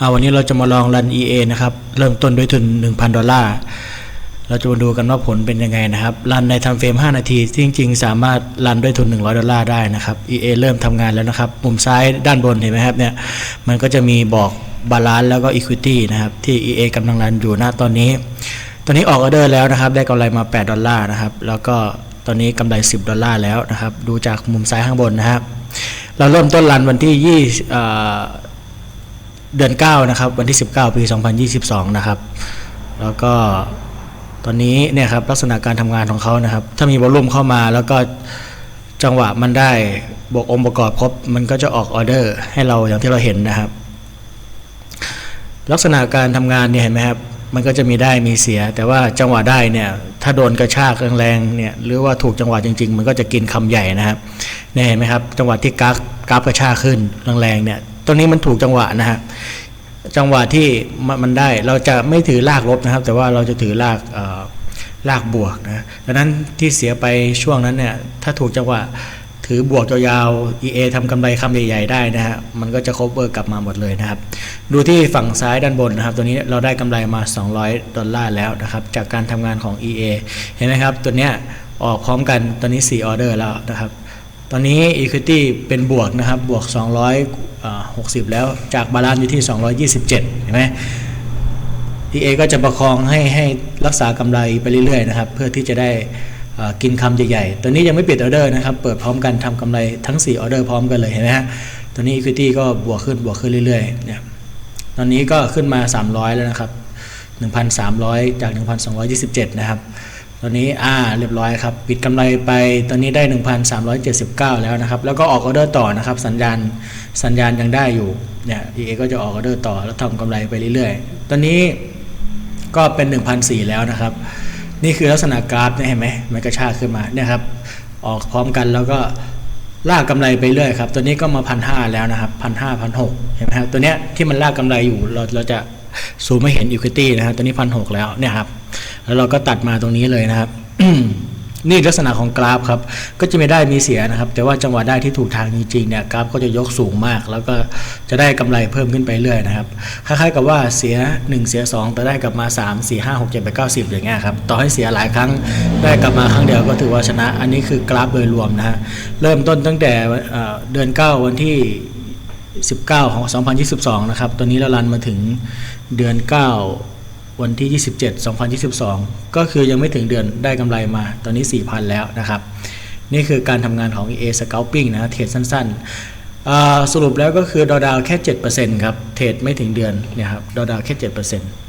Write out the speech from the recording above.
อ่าวันนี้เราจะมาลองรัน EA นะครับ เริ่มต้นด้วยทุน 1,000 ดอลลาร์ เราจะมาดูกันว่าผลเป็นยังไงนะครับ รันในทำเฟรม 5 นาทีที่จริง ๆ สามารถรันด้วยทุน 100 ดอลลาร์ได้นะครับ EA เริ่มทำงานแล้วนะครับ มุมซ้ายด้านบนเห็นไหมครับเนี่ย มันก็จะมีบอกบาลานซ์แล้วก็ Equity นะครับ ที่ EA กำลังรันอยู่ณตอนนี้ ตอนนี้ออกออเดอร์แล้วนะครับ ได้กำไรมา 8 ดอลลาร์นะครับ แล้วก็ตอนนี้กำไร 10 ดอลลาร์แล้วนะครับ ดูจากมุมซ้ายข้างบนนะครับ เราเริ่มต้นรันวันที่ 20 เดือน9นะครับวันที่ 19 ปี 2022 นะครับ แล้วก็ตอนนี้เนี่ยครับลักษณะการทำงานของเขานะครับ ถ้ามีวอลลุ่มเข้ามาแล้วก็จังหวะมันได้บวกองค์ประกอบครบมันก็จะออกออเดอร์ให้เราอย่างที่เราเห็นนะครับ ลักษณะการทำงานเนี่ยเห็นไหมครับมันก็จะมีได้มีเสีย แต่ว่าจังหวะได้เนี่ยถ้าโดนกระชากแรงๆเนี่ยหรือว่าถูกจังหวะจริง ๆ มันก็จะกินคำใหญ่นะครับเนี่ยเห็นไหมครับจังหวะที่กราฟกราฟกระชากขึ้นแรงๆเนี่ย ตรงนี้มันถูกจังหวะนะฮะจังหวะที่มันได้เราจะไม่ถือลากลบนะครับ แต่ว่าเราจะถือลากลากบวกนะดังนั้นที่เสียไปช่วงนั้นเนี่ยถ้าถูกจังหวะถือบวกยาวๆ EA ทำกำไรคำใหญ่ๆได้นะฮะ มันก็จะ cover กลับมาหมดเลยนะครับ ดูที่ฝั่งซ้ายด้านบนนะครับ ตัวนี้เราได้กำไรมา 200 ดอลลาร์แล้วนะครับ จากการทำงานของ EA เห็นไหมครับ ตัวเนี้ยออกพร้อมกัน ตอนนี้ 4 ออเดอร์แล้วนะครับ ตอนนี้ Equity เป็นบวกนะครับ บวก 260 แล้ว จากบาลานซ์อยู่ที่ 227 เห็นไหม EA ก็จะประคองให้ให้รักษากำไรไปเรื่อยๆนะครับ เพื่อที่จะได้กินคำใหญ่ๆตัวนี้ยังไม่ปิดออเดอร์นะครับ เปิดพร้อมกันทำกำไรทั้ง 4 ออเดอร์พร้อมกันเลยเห็นไหมฮะตัวนี้ Equity ก็บวกขึ้นบวกขึ้นเรื่อยๆเนี่ยตอนนี้ก็ขึ้นมา 300 แล้วนะครับ 1,300 จาก 1,227 นะครับ ตอนนี้อ่าเรียบร้อยครับ ปิดกำไรไปตอนนี้ได้ 1,379 แล้วนะครับ แล้วก็ออกออเดอร์ต่อนะครับ สัญญาณสัญญาณยังได้อยู่เนี่ย EA ก็จะออกออเดอร์ต่อแล้วทำกำไรไปเรื่อยๆ ตอนนี้ก็เป็น1,400แล้วนะครับ นี่คือลักษณะกราฟเนี่ยเห็นไหมมันกระชากขึ้นมาเนี่ยครับออกพร้อมกันแล้วก็ลากกำไรไปเรื่อยครับ ตัวนี้ก็มาพันห้าแล้วนะครับพันห้าพันหกเห็นไหมครับตัวเนี้ยที่มันลากกำไรอยู่เราเราจะซูมไม่เห็น Equity นะครับตัวนี้พันหกแล้วเนี่ยครับ แล้วเราก็ตัดมาตรงนี้เลยนะครับ นี่ลักษณะของกราฟครับ ก็จะไม่ได้มีเสียนะครับ แต่ว่าจังหวะได้ที่ถูกทางจริงๆเนี่ยกราฟก็จะยกสูงมาก แล้วก็จะได้กำไรเพิ่มขึ้นไปเรื่อยนะครับ คล้ายๆกับว่าเสีย 1 เสีย 2 แต่ได้กลับมา 3 4 5 6 7 8 9 10อย่างเงี้ยครับ ต่อให้เสียหลายครั้งได้กลับมาครั้งเดียวก็ถือว่าชนะ อันนี้คือกราฟโดยรวมนะฮะ เริ่มต้นตั้งแต่เอ่อเดือน 9 วันที่19 ของ 2022 นะครับ ตัวนี้เรารันมาถึงเดือน 9 วันที่ 27 2022 ก็คือยังไม่ถึงเดือนได้กำไรมา ตอนนี้ 4,000 แล้วนะครับ นี่คือการทำงานของ EA Scalping นะ เทรดสั้นๆ สรุปแล้วก็คือดอดาวแค่ 7%ครับ เทรดไม่ถึงเดือนเนี่ยครับ ดอดาวแค่ 7%